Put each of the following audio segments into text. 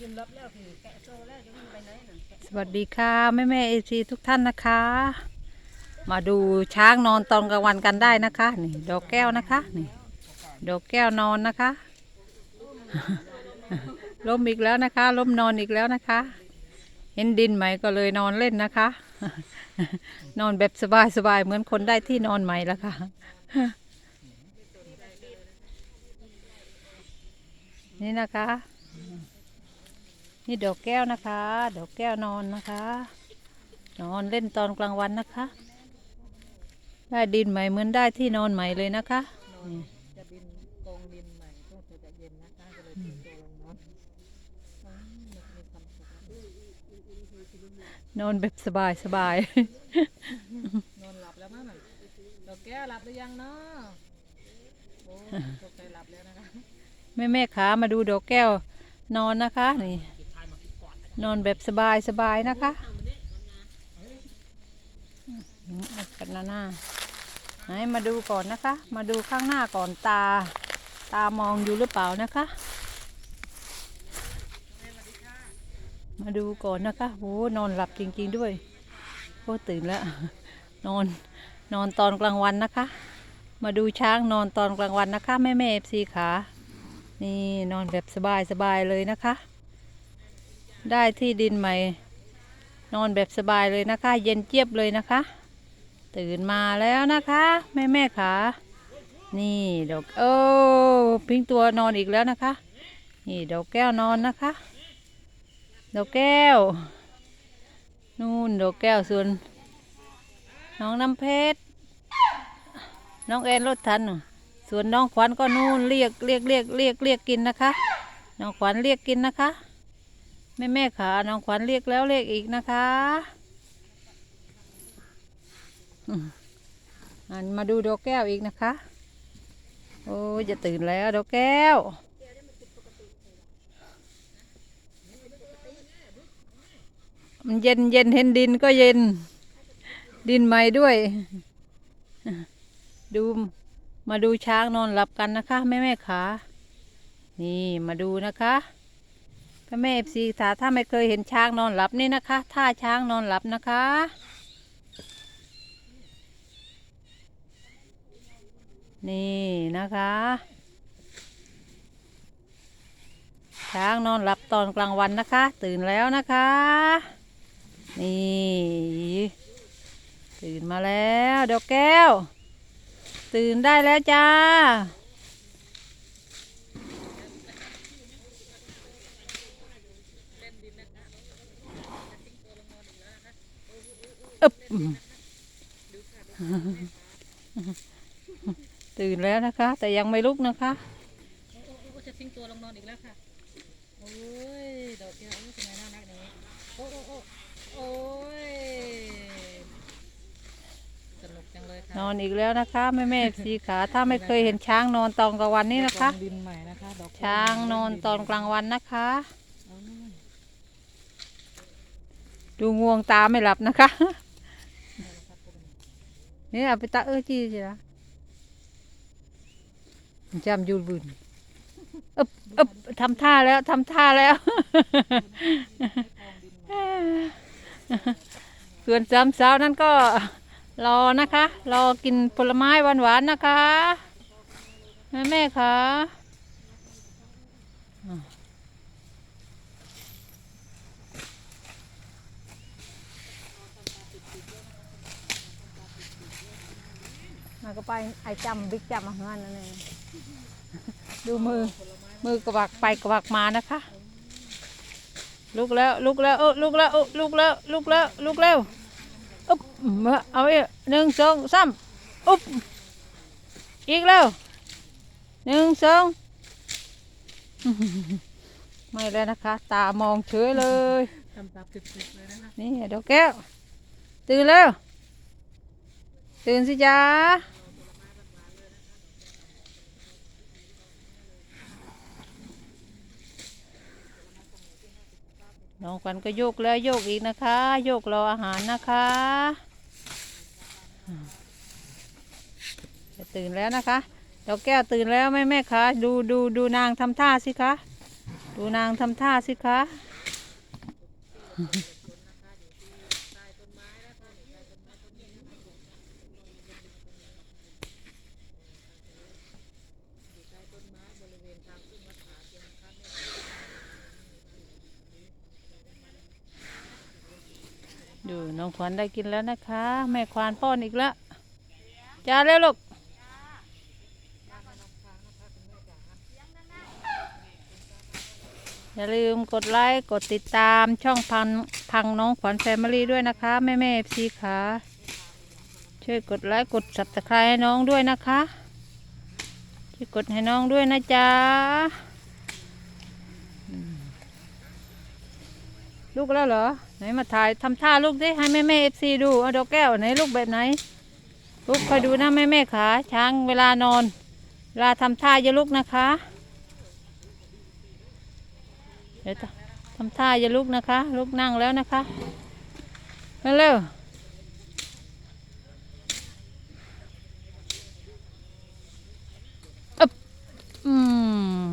ยืมรับแล้วคือแกะโซแล้วจะวิ่งไปไหนน่ะแกะสวัสดีค่ะแม่แม่เอซีทุกท่านนะคะ มาดูช้างนอนตอนกลางวันกันได้นะคะนี่ดอกแก้วนะคะนี่ดอกแก้วนอนนะคะ ล้มอีกแล้วนะคะ ล้มนอนอีกแล้วนะคะ เห็นดินไหมก็เลยนอนเล่นนะคะ นอนแบบสบายสบายๆเหมือนคนได้ที่นอนใหม่แล้วค่ะนี่นะคะ นี่ดอกแก้วนะคะ ดอกแก้วนอนนะคะ นอนเล่นตอนกลางวันนะคะ ได้ดินใหม่เหมือนได้ที่นอนใหม่เลยนะคะนี่จะบินกองดินใหม่ก็จะเย็นนะคะก็เลยทิ้งตัวลงนอนอ๋อมีความสุขนอนแบบสบายสบายนอนหลับแล้วมั้งน่ะดอกแก้วหลับหรือยังเนาะโอ้ตกใจหลับแล้วนะคะแม่แม่ขามาดูดอกแก้วนอนนะคะนี่ นอนแบบสบายสบายนะคะกันหน้าหน้าไหนมาดูก่อนนะคะ มาดูข้างหน้าก่อนตา ตามองอยู่หรือเปล่านะคะ มาดูก่อนนะคะโอ้นอนหลับจริง ๆด้วยโอ้ตื่นแล้ว นอนนอนตอนกลางวันนะคะ มาดูช้างนอนตอนกลางวันนะคะแม่แม่เอฟซีขานี่นอนแบบสบายสบายเลยนะคะ ได้ที่ดินใหม่ นอนแบบสบายเลยนะคะ เย็นเจี๊ยบเลยนะคะ ตื่นมาแล้วนะคะ แม่แม่ขานี่ดอกโอ้พิงตัวนอนอีกแล้วนะคะ นี่ดอกแก้วนอนนะคะ ดอกแก้ว นู่นดอกแก้วส่วน น้องน้ำเพชร น้องแอนรถทันส่วนน้องขวัญก็นู่นเรียกเรียกเรียกเรียกเรียกกินนะคะ น้องขวัญเรียกกินนะคะ แม่แม่ขาน้องขวัญเรียกแล้วเรียกอีกนะคะอันมาดูดอกแก้วอีกนะคะ โอ้ยจะตื่นแล้วดอกแก้ว มันเย็นเย็นเห็นดินก็เย็น ดินใหม่ด้วย ดูมาดูช้างนอนหลับกันนะคะ แม่แม่ขา นี่มาดูนะคะ แม่แม่เอฟซีถ้าถ้าไม่เคยเห็นช้างนอนหลับนี่นะคะท่าช้างนอนหลับนะคะ นี่นะคะ ช้างนอนหลับตอนกลางวันนะคะ ตื่นแล้วนะคะ นี่ ตื่นมาแล้วเดอกแก้ว ตื่นได้แล้วจ้า อึบตื่นแล้วนะคะ แต่ยังไม่ลุกนะคะโอ้โอ้โอ้จะทิ้งตัวลงนอนอีกแล้วค่ะ โอ้ย ดอกแก้วโอ้ยทำไมน่ารักอย่างนี้โอ้โอ้โอ้โอ้ยสนุกจังเลยค่ะ นอนอีกแล้วนะคะแม่แม่สีขา ถ้าไม่เคยเห็นช้างนอนตอนกลางวันนี่นะคะกองดินใหม่นะคะ ดอกแก้วช้างนอนตอนกลางวันนะคะโอ้ยดูง่วงตาไม่หลับนะคะ นี่เอาไปตะเออจีจีละจำยูบุญอึบอึบทำท่าแล้วทำท่าแล้วส่วนสามสาวนั้นก็รอนะคะ รอกินผลไม้หวานๆนะคะ แม่แม่คะ มาก็ไปไอจำบิ๊กจำอาหารนั่นเองดูมือ มือกระวักไปกระวักมานะคะ ลุกแล้วลุกแล้วเออลุกแล้วเออลุกแล้วลุกแล้วลุกแล้วอุ๊บมาเอาอีกหนึ่งสองสามอุ๊บอีกแล้วหนึ่งสองไม่แล้วนะคะ ตามองเฉยเลยทำตาปิดๆเลยนะคะนี่ดอกแก้ว ตื่นแล้ว ตื่นสิจ้า น้องขวัญก็โยกแล้วโยกอีกนะคะ โยกรออาหารนะคะจะตื่นแล้วนะคะดอกแก้วตื่นแล้วแม่แม่คะดูดูดูนางทำท่าสิคะ ดูนางทำท่าสิคะ ดูน้องขวัญได้กินแล้วนะคะ แม่ควานป้อนอีกแล้วจ้าเร็วลูกอย่าลืมกดไลค์กดติดตามช่องพังพังน้องขวัญแฟมิลี่ด้วยนะคะ แม่แม่พีค่ะช่วยกดไลค์กดสับตะไคร้ให้น้องด้วยนะคะช่วยกดให้น้องด้วยนะจ๊ะอืม ลูกแล้วเหรอ ไหนมาถ่ายทำท่าลูกสิให้แม่แม่เอฟซีดูเอาดอกแก้วไหนลูกแบบไหน ลูกคอยดูนะแม่แม่ขาช้างเวลานอน เวลาทำท่าอย่าลุกนะคะเดี๋ยวทำท่าอย่าลุกนะคะ ลุกนั่งแล้วนะคะเร็วๆอึ๊บอืม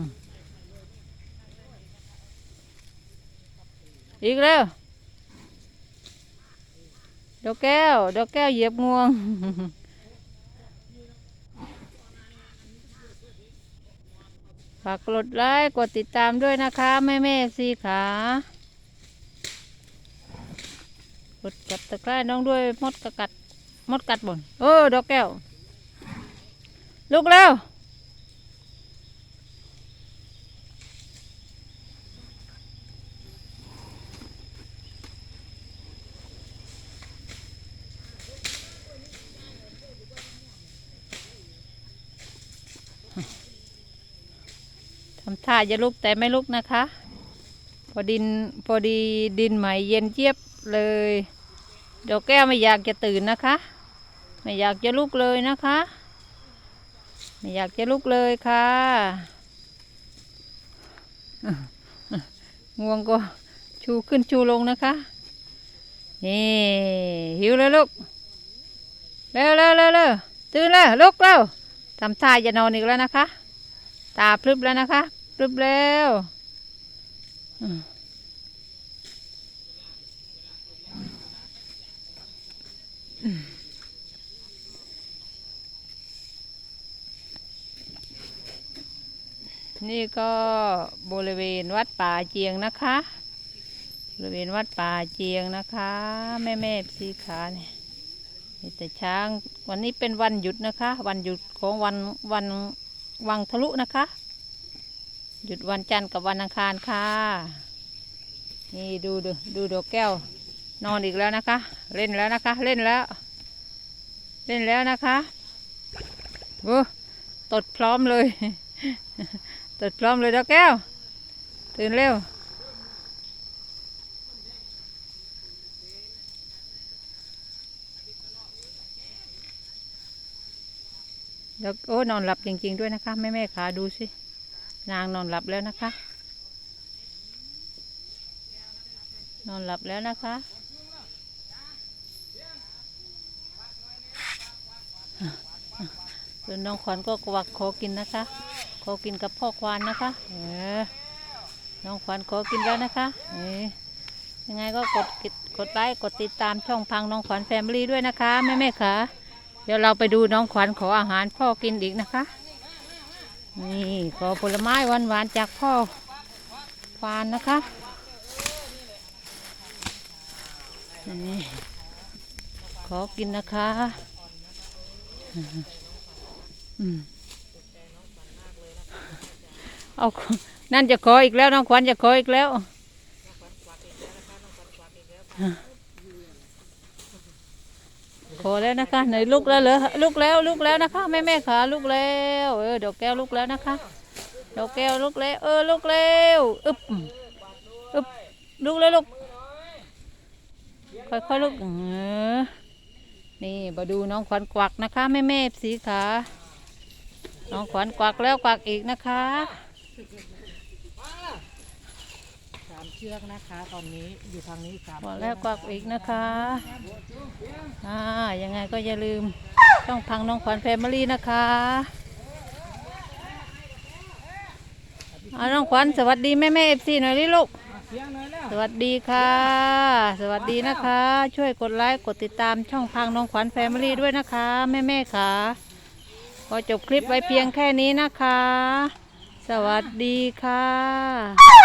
อีกแล้ว ดอกแก้ว ดอกแก้วเหยียบงวง ฝากกดไลค์ กดติดตามด้วยนะคะ แม่แม่ซีขากดจับตะไคร้น้องด้วยมดกัด มดกัดบนเออ ดอกแก้ว ลุกแล้ว ทำท่าจะลุกแต่ไม่ลุกนะคะ พอดินพอดีดินใหม่เย็นเจี๊ยบเลยดอกแก้วไม่อยากจะตื่นนะคะ ไม่อยากจะลุกเลยนะคะ ไม่อยากจะลุกเลยค่ะง่วงก็ชูขึ้นชูลงนะคะนี่หิวเลยลูกเร็วเร็วเร็วเร็วตื่นแล้วลุกแล้วทำท่าจะนอนอีกแล้วนะคะ ตาพลึบแล้วนะคะ พลึบแล้วอืมนี่ก็บริเวณวัดป่าเจียงนะคะ บริเวณวัดป่าเจียงนะคะ แม่แม่สีขาเนี่ยมีแต่ช้างวันนี้เป็นวันหยุดนะคะ วันหยุดของวันวันวังทะลุนะคะ หยุดวันจันทร์กับวันอังคารค่ะ นี่ดูดูดูดอกแก้ว นอนอีกแล้วนะคะ เล่นแล้วนะคะ เล่นแล้ว เล่นแล้วนะคะโอ้ตดพร้อมเลยตดพร้อมเลยดอกแก้ว ตื่นเร็วแล้วโอ้นอนหลับจริง ๆ ด้วยนะคะ แม่แม่ขาดูสิ นางนอนหลับแล้วนะคะ นอนหลับแล้วนะคะ ส่วนน้องขวัญก็กวักขอกินนะคะ ขอกินกับพ่อควานนะคะ เออ น้องขวัญขอกินแล้วนะคะเออยังไงก็กดกดกดไลค์กดติดตามช่องพังน้องขวัญแฟมิลี่ด้วยนะคะแม่แม่ค่ะ เดี๋ยวเราไปดูน้องขวัญขออาหารพ่อกินอีกนะคะ นี่ขอผลไม้หวานๆจากพ่อควานนะคะนี่ขอกินนะคะเอานั่นจะขออีกแล้วน้องขวัญจะขออีกแล้ว ขอแล้วนะคะไหนลุกแล้วเหรอลุกแล้วลุกแล้วนะคะแม่แม่ขาลุกแล้วเออดอกแก้วลุกแล้วนะคะดอกแก้วลุกแล้วเออลุกแล้วอึบอึบลุกแล้วลุกค่อยๆลุกเออนี่มาดูน้องขวัญกวักนะคะแม่แม่สีขาน้องขวัญกวักแล้วกวักอีกนะคะ ชือกนะคะ ตอนนี้อยู่ทางนี้สามกวักแล้วกวักอีกนะคะอ่ายังไงก็อย่าลืมต้องพังน้องขวัญแฟมิลี่นะคะพเอาน้องขวัญสวัสดีแม่แม่เอฟซีหน่อยดิลูกเสียงหน่อยแล้วสวัสดีค่ะ สวัสดีนะคะ ช่วยกดไลค์กดติดตามช่องพังน้องขวัญแฟมิลี่ด้วยนะคะแม่แม่ๆค่ะขอจบคลิปไว้เพียงแค่นี้นะคะ สวัสดีค่ะ